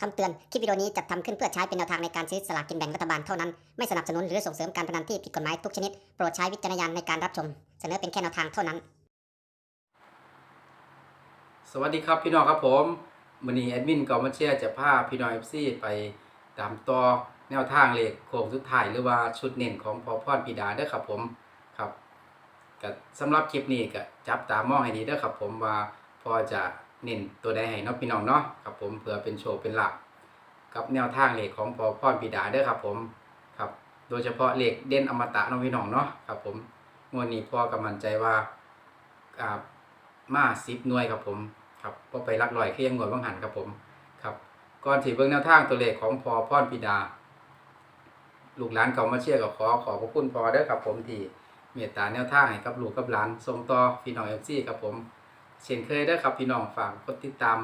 คำเตือน คลิปวิดีโอนี้จัดทำขึ้นเพื่อใช้เป็นแนวทางในการซื้อสลากกินแบ่งรัฐบาลเท่านั้น ไม่สนับสนุนหรือส่งเสริมการพนันที่ผิดกฎหมายทุกชนิด โปรดใช้วิจารณญาณในการรับชม เสนอเป็นแค่แนวทางเท่านั้น สวัสดีครับพี่น้องครับผมวันนี้แอดมินกอมาเชียจะพาพี่น้องเอฟซีไปตามต่อแนวทางเลขโค้งสุดท้ายหรือว่าชุดเน้นของพอพรปีดาเด้อครับผมครับก็สำหรับคลิปนี้ก็จับตามองให้ดีเด้อครับผมว่าพอจะ เน้นตัวใดให้เนาะพี่น้องเนาะครับผมเพื่อเป็นโชว์เป็นหลักกับแนวทางเลขของพอพรปีดาเด้อครับผมครับ โดยเฉพาะเลขเด่นอมตะเนาะพี่น้องเนาะครับผมงวดนี้พ่อกำมั่นใจว่าอ่ามาสิบหน่วยครับผมครับพอไปรักลอยคือยังหน่วยบางหันครับผมครับก่อนที่เบิ่งแนวทางตัวเลขของพอพรปิดาลูกหลานเก่ามาเชียร์กับขอขอบพระคุณพอเด้อครับผมที่เมตตาแนวทางให้กับลูกกับหลานส่งต่อพี่น้องเอฟซีครับผม เช่นเคยเด้อครับพี่น้องฝากกดติดตาม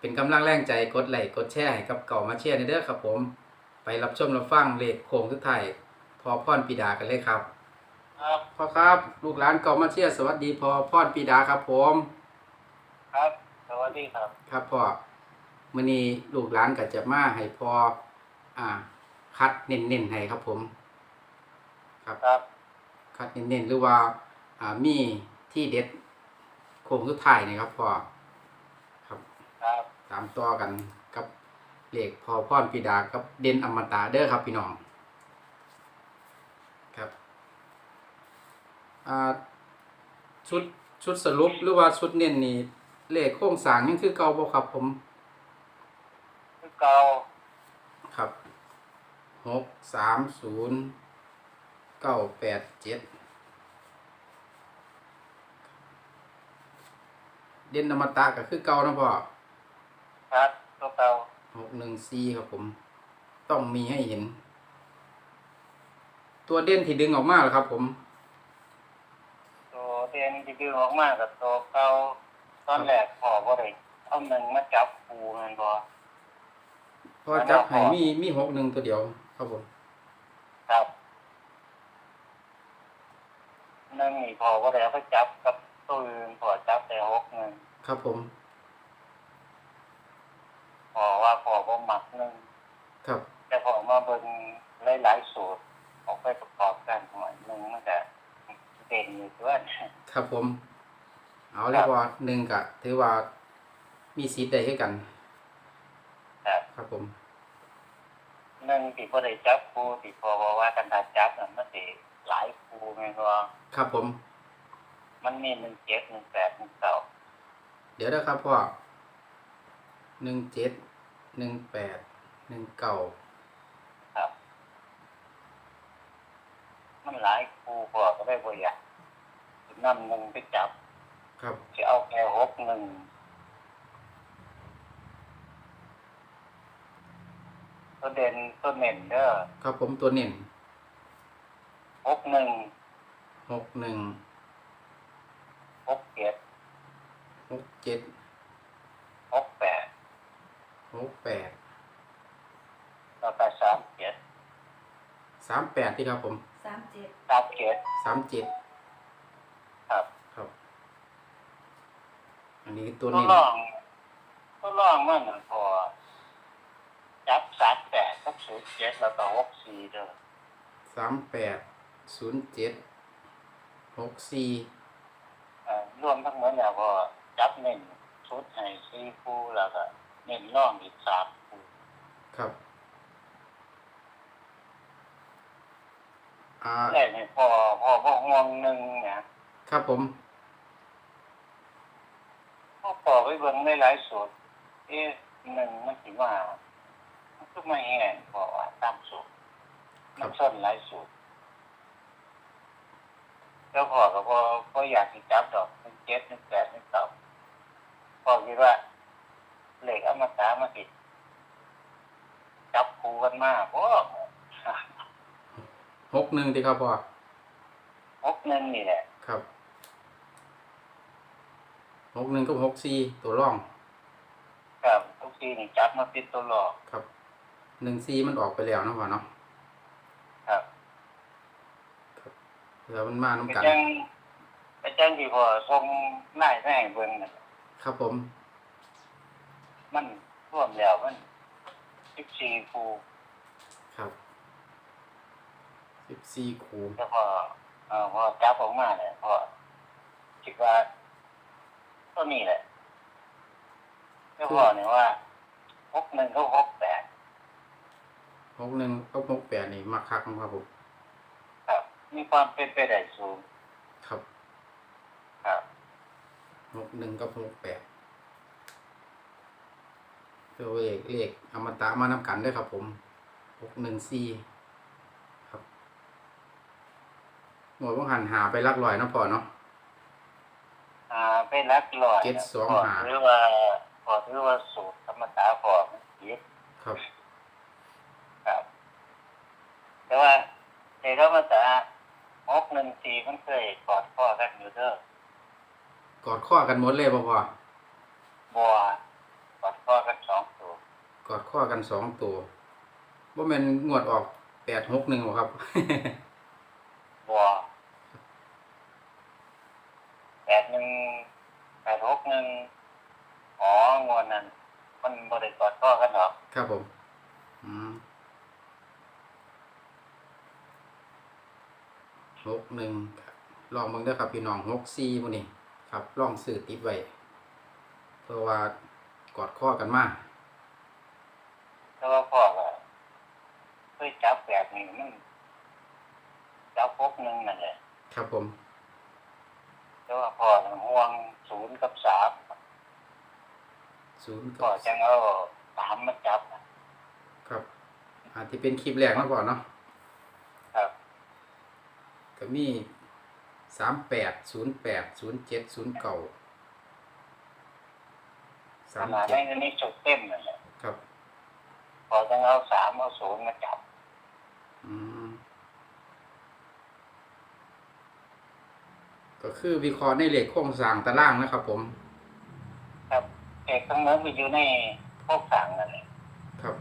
เป็นกำลังแรงใจกดไลค์กดแชร์ให้กับเก่ามาเชียร์เด้อครับผม ไปรับชมรับฟังเลขโค้งทุกไทายพอพรปิดากันเลยครับครับพ่อครับ ลูกหลานเก่ามาเชียร์สวัสดีพอพรปิดาครับผม ครับ สวัสดีครับ ครับพ่อมื้อนี้ลูกหลานก็จะมาให้พ่ออ่า คัดเน้นๆให้ครับผม ครับ ครับ คัดเน้นๆหรือว่าอ่ามีที่เด็ดโค้งสุดท้ายนี่ครับพ่อครับ ครับตามต่อกันกับเลขพอพรปิดากับเด่นอมตะเด้อครับพี่น้องครับอ่าชุดชุดสรุปหรือว่าชุดเน้นนี่เลขโครงสร้างยังคือเก่าบ่ครับผมคือเก่าครับหกสามศูนย์เก้าแปดเจ็ด เด่นอมตะก็คือเก่านะพ่อครับตัวเก่าหกหนึ่งสี่ครับผม ต้องมีให้เห็น ตัวเด่นที่ดึงออกมาเหรอครับ ผม ตัวเรียนที่ดึงออกมากับตัวเก่าตอนแรกพอบ่ได้เอาหนึ่งมาจับปูแมันบ่เพอจับให้มีมีหกหนึ่งตัวเดียว ครับผม ครับหนึ่งนี่พอบ่ได้เอาไปจับกับตัวอื่นพอจับแต่หกหนึ่ง ครับผม พอว่าพอบ่มักหนึ่งครับ แต่พอมาเบิ่งหลายๆสูตรออกไปประกอบกันหน่อยหนึ่งมันก็เด่นอยู่ตัวครับผม เอาเลยว่าหนึ่งกะถือว่ามีสิทธิ์ได้ให้กันครับครับผมหนึ่งที่พอได้จับครูที่พอบอกว่ากันถ้าจับนั่นมันสิหลายครูแม่นบ่ครับผม มันมีหนึ่งเจ็ดหนึ่งแปดหนึ่งเก้า เดี๋ยวนะครับพ่อหนึ่งเจ็ดหนึ่งแปดหนึ่งเก้าครับ มันหลายครูพอก็ได้บ่อยากนำหนึ่งไปจับครับจะเอาแค่หกหนึ่งตัวเด่นตัวเน่นเด้อครับผมตัวเน่นหกหนึ่งหกหนึ่ง หกเจ็ด หกเจ็ดหกแปดหกแปดแล้วก็สามเจ็ดสามแปดที่ครับผมสามเจ็ดสามเจ็ดสามเจ็ดครับครับ อันนี้ตัวตัวเน่นรองตัวรองมันน่ะพอจับสามแปดกับศูนย์เจ็ดแล้วก็หกสี่เด้อสามแปดศูนย์เจ็ดหกสี่เอ่อรวมทั้งหมดแล้วก็ จับเน้นชุดให้สี่คู่แล้วก็เน้นร่องอีกสามคู่ครับ อ่า แรกนี่พอพอพอห่วงหนึ่งเนี่ยครับผม พอพอไปเบิ่งในหลายสูตรเอ๊ะหนึ่งมันถือว่ามันก็ไม่แห้งพอว่าตามสูตรมันส้นหลายสูตรแล้วพอก็พอพออยากจะจับดอกหนึ่งเจ็ดหนึ่งแปดหนึ่งเก้า พอคิดว่าเหล็กอมตะมาติดจับคูกันมากโอ้หกหนึ่งที่ครับพ่อหกหนึ่งนี่แหละครับหกหนึ่งกับหกสี่ตัวร่อง ครับทุกทีนี่จับมาเป็นตัวหลอกครับหนึ่งสี่มันออกไปแล้วนะพ่อเนาะครับเผื่อมันมาน้ำไปกันจังไปจังที่พอทรงไล่แม่เบิ่งน่ะ ครับผม มันท่วมแล้วมันสิบสี่ครูครับสิบสี่คูแล้วพอเอ่อพอจับออกมาเนี่ยพอคิดว่าก็นี่แหละแล้วพอเนี่ยว่าหกหนึ่งก็หกแปดหกหนึ่งก็หกแปดนี่มาคักครับผมครับ มีความเป็นไปได้สูง ครับ ครับ หกหนึ่งกับหกแปดตัวเลขเลขอมตะมานำกันเด้วยครับผมหกหนึ่งสี่ครับหมดว่าหันหาไปลักลอยเนาะพอเนาะอ่าเป็นรักลอยเจ็ดสองพอหาถือว่าพอถือว่าสูตรธรรมดาพอมันผิดครับ ครับ แต่ว่าในธรรมดาหกหนึ่งสี่มันเคยกอดข้อกันอยู่เด้อก อดข้อกันหมดเลยพ่อพอบัวกอดข้อกันสองตัวกอดข้อกันสองตัวว่ามันงวดออกแปดหกหนึ่งครับบัวแปดหนึ่งแปดหกหนึ่งอ๋องวดนั้นมันบริกอดข้อกันหรอกครับผม อืมหกหนึ่งครับลองเบิ่งเด้อครับพี่น้องหกสี่มื้อนี้ ครับลองซื้อติดไว้เพราะว่ากอดข้อกันมาแต่ว่าพ่อก็เคยจับแบบนี้มันจับพกหนึ่งนั่นแหละครับผมแต่ว่าพ่อน่ะห่วงศูนย์กับสามศูนย์พ่อกับจังเอาสามมาจับน่ะครับอาจจะเป็นคลิปแรกเนาะพ่อเนาะครับก็มี สามแปดศูนย์แปดศูนย์เจ็ดศูนย์เก้าขสามนาดเจ็ในดนี้จุดเต็มนั่นแหละครับ พอจังเอาสามเอาศูนย์มาจับ อืม ก็คือวิเคราะห์ในเหล็กโครงสร้างตารางนะครับผม ครับเอกทั้งนั้นไปอยู่ในพวกสั่งนั่นแหละครับ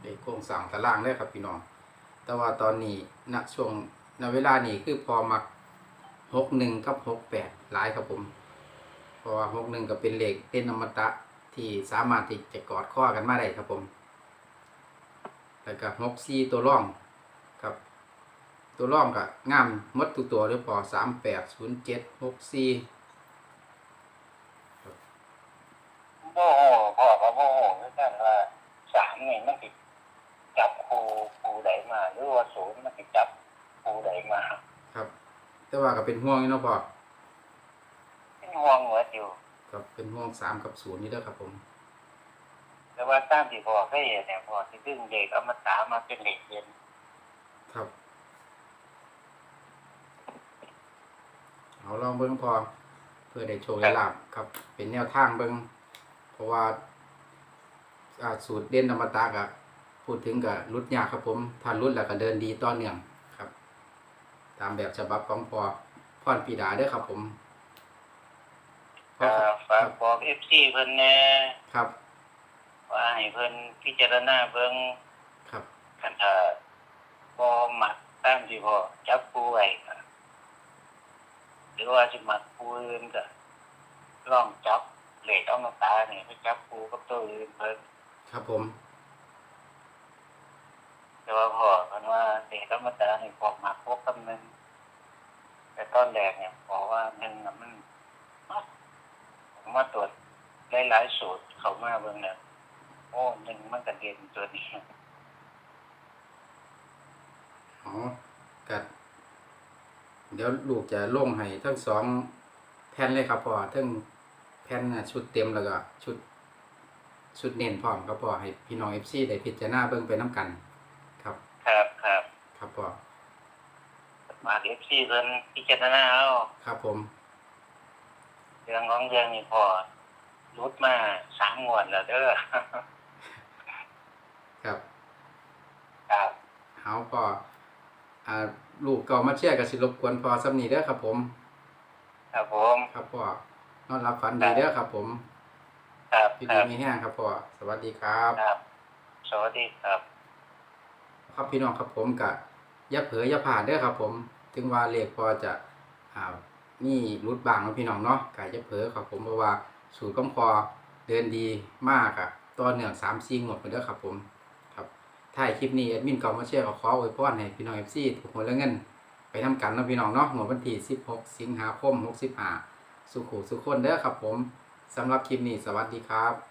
เหล็กโครงสร้างตารางเลยครับพี่น้อง แต่ว่าตอนนี้ณช่วงณเวลานี้คือพอมักหกหนึ่งกับหกแปดหลายครับผม เพราะว่าหกหนึ่งก็เป็นเหล็กเป็นอมตะที่สามารถที่จะกอดข้อกันมาได้ครับผมแล้วก็หกสี่ตัวร่องครับ ตัวร่องก็งามมดทุกตัวเลยพอสามแปดศูนย์เจ็ดหกสี่ โมโหพ่อก็โมโหเหมือนกันว่าสามนี่มันติดจับครูครูใดมา หรือว่าศูนย์ มันติดจับครูใดมาครับ แต่ว่าก็เป็นห่วงอยู่เนาะพอเป็นห่วงเหมือนอยู่ครับเป็นห่วงสามกับศูนย์นี่เด้อครับผม แต่ว่าตามที่พ่อเคยเห็นเนี่ยพ่อที่ดึงเด็กเอามาตามาเป็นเด็กเรียนครับ เอาลองเบิ้งพอเพื่อได้โชว์ได้ลาบครับ เป็นแนวทางเบิ้งเพราะว่าอ่าสูตรเด่นธรรมตากะ พูดถึงกับรุดยากครับผมถ้ารุดแล้วก็เดินดีต่อเนื่องครับ ตามแบบฉบับของพอพรปีดาเด้อครับผมพออ่าครับฝากบอกเอฟซีเพิ่นแน่ครับ ว่าให้เพิ่นพิจารณาเบิ่งครับคันถ้าบ่มักตามที่พ่อจับผู้ไว้ก็หรือว่าสิมักผู้อื่นก็ลองจับเลขเอามาตานี่ไปจับผู้กับตัวอื่นเพิ่นครับผม แต่ว่าพ่อเพิ่นว่าเลขเอามาตานี่พอมักพบกับหนึงแต่ตอนแรกเนี่ยบอกว่าหนึ่งน่ะมันผมมาตรวจหลายๆสูตรเขามาเบิ่งเนี่ยโอ้หนึ่งมันก็เด่นตัวนี้อ๋อกัดเดี๋ยวลูกจะล่งให้ทั้งสองแผ่นเลยครับพ่อทั้งแผ่นชุดเต็มแล้วก็ชุดชุดเน้นพร้อมครับพ่อให้พี่น้องเอฟซีได้พิจารณาเบิ่งไปน้ำกัน ครับครับพ่อมาเอฟซีเพิ่นพิจารณาเอาครับผม เรื่องของเรื่องนี่พอรุดมาสามงวดแล้วเด้อครับครับเอาพ่ออ่าลูกเก่ามาเชียร์กับสิรบกวนพ่อสำนีเด้อครับผม ครับผมครับพ่อนอนรับฝันดีเด้อครับ ผมครับพี่คดีรับมีแห้งครับพ่อสวัสดีครับ ครับ สวัสดีครับ ครับพี่น้องครับผมกะ อย่าเผลอย่าผ่านเด้อครับ ผม ถึงว่าเลขพอจะอ่านี่รุดบางเนาะพี่น้องเนาะกะอย่าเผลอครับผมเพราะว่าสูตรของพอเดินดีมากอะต่อเนื่อง3 4งวดไปเด้อครับผมครับท้ายคลิปนี้แอดมินก็มาเชียร์ขออวยพรให้พี่น้อง FC ถูกหวยและเงิน ไปทำกันนะพี่น้องเนาะงวดวันที่16สิงหาคม65สุขุสุขคนเด้อครับผมสำหรับคลิปนี้สวัสดีครับ